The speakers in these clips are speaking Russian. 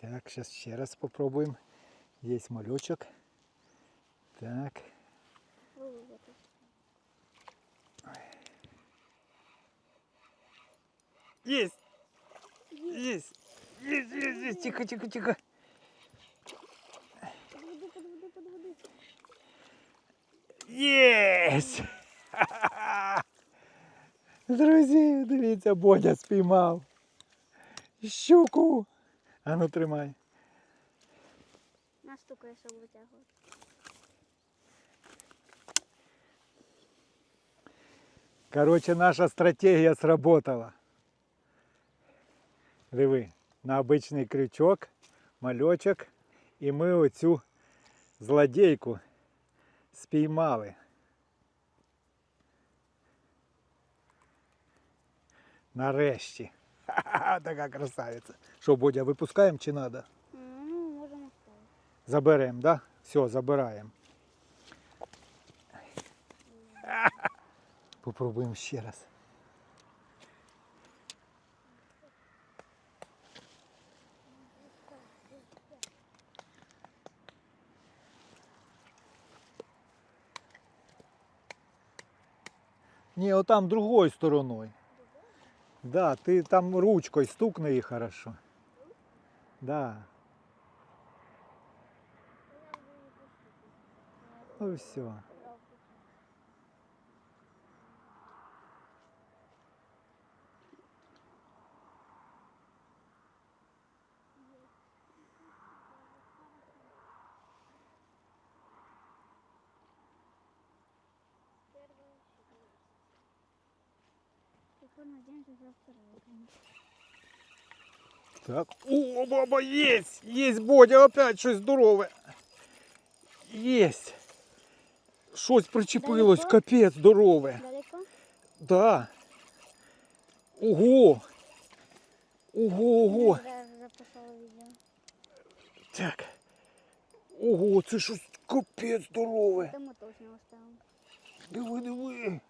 Так, сейчас ще раз попробуем. Есть малючок. Так. Есть! Есть! Есть, есть, есть! Тихо, тихо, тихо! Подводи, подводи, подводи. Єсть! Друзі, дивіться, Бодя спіймав. Щуку. А ну тримай. Настукає, щоб витягувати. Короче, наша стратегія сработала. Диви, на обичний крючок, мальочок, і ми оцю злодейку спіймали. Нарешті. Ха-ха, така красавиця. Що, Бодя, випускаємо чи треба? Ну, можемо ставити. Заберемо, да? Все, забираємо. Попробуємо ще раз. Не, вот там другой стороной. Да, ты там ручкой стукни и хорошо. Да. Ну все. Тепер надіємося за вторую. Так. О, баба, есть! Есть, Бодя, опять щось здорове. Есть. Щось причепилось, Далеко? капець здорове. Далеко? Да. Ого. Ого, ого. Я записала відео. Так. Ого, це щось капець здорове. Та ми точно оставимо. Диви, диви.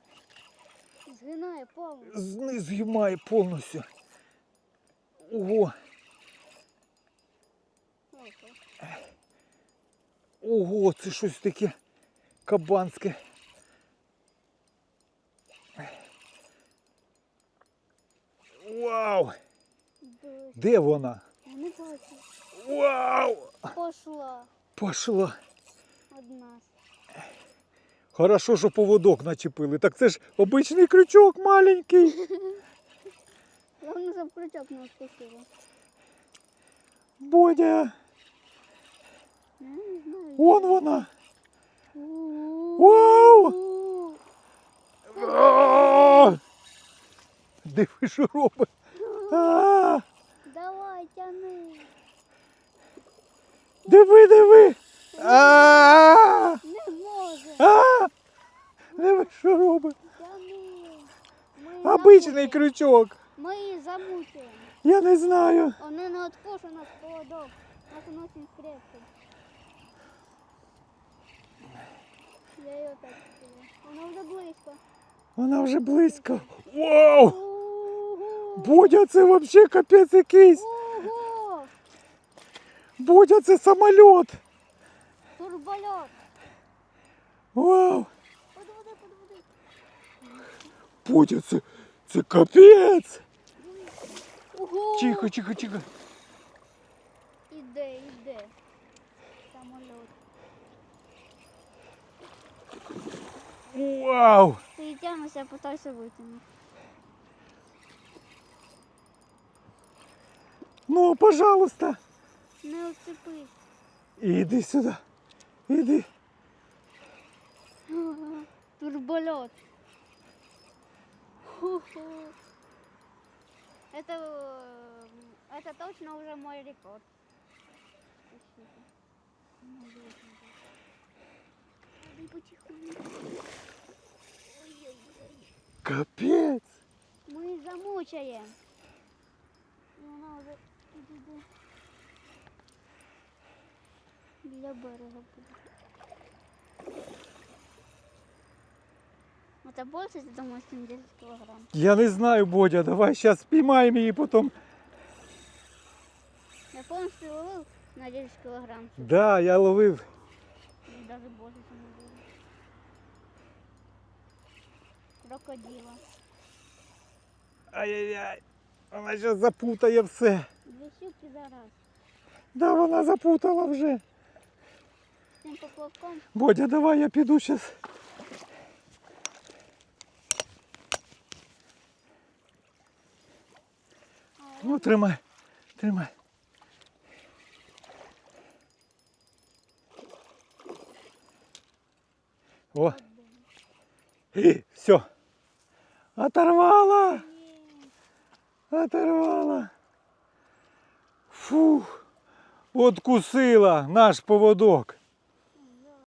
Згинає повністю. Зниз згимає повністю. Ого. Ось, Ого, це щось таке кабанське. Вау! ось. Де вона? Я не бачу. Вау! Пошла Пошла. одна. Хорошо, що поводок начепили. Так це ж обичний крючок маленький. Главное, щоб крючок не. Бодя, Я не знаю. вон вона. Вау! А! Диви, що робить. А! Давай, тяни. Диви, диви. А! Не може. А! Диви, що робить. Тяни. Ми її Обичний замучимо. крючок. Ми її замучуємо. Я не знаю. Вони не відпушить нас поводок. Нас он очень крепкий. Я ее так сделаю. Она уже близко. Вона вже близько. Вау! Ого! Бодя, це взагалі капець якийсь. Ого! Бодя, це самоліт. Турболет. Вау! Подводи, подводи. Бодя, це, це капець. Ого! Тихо, тихо, тихо. Іде, іде. Самолет. Вау! Ти тягнешся, питайся витягнути. Ну, пожалуйста. Не оцепись. Іди сюди. Іди. Турболет. Ху-ху. Это, э, это точно уже мой рекорд. Капець. Мы замучаем. Она уже для берега буде. Это больше, ты думаешь, чем 10 килограмм? Я не знаю, Бодя, давай зараз спіймаємо її потім. Помнишь, ты ловил на 10 килограмм? Да, я ловив. И даже больше, чем было. Крокодила. Ай-яй-яй. Вона зараз запутає все. Две щуки за раз. Да, вона запутала вже. С тем поплавком Бодя, давай я піду зараз. Ну, тримай, тримай. О, і, все. Оторвала, оторвала. Фух, откусила наш поводок.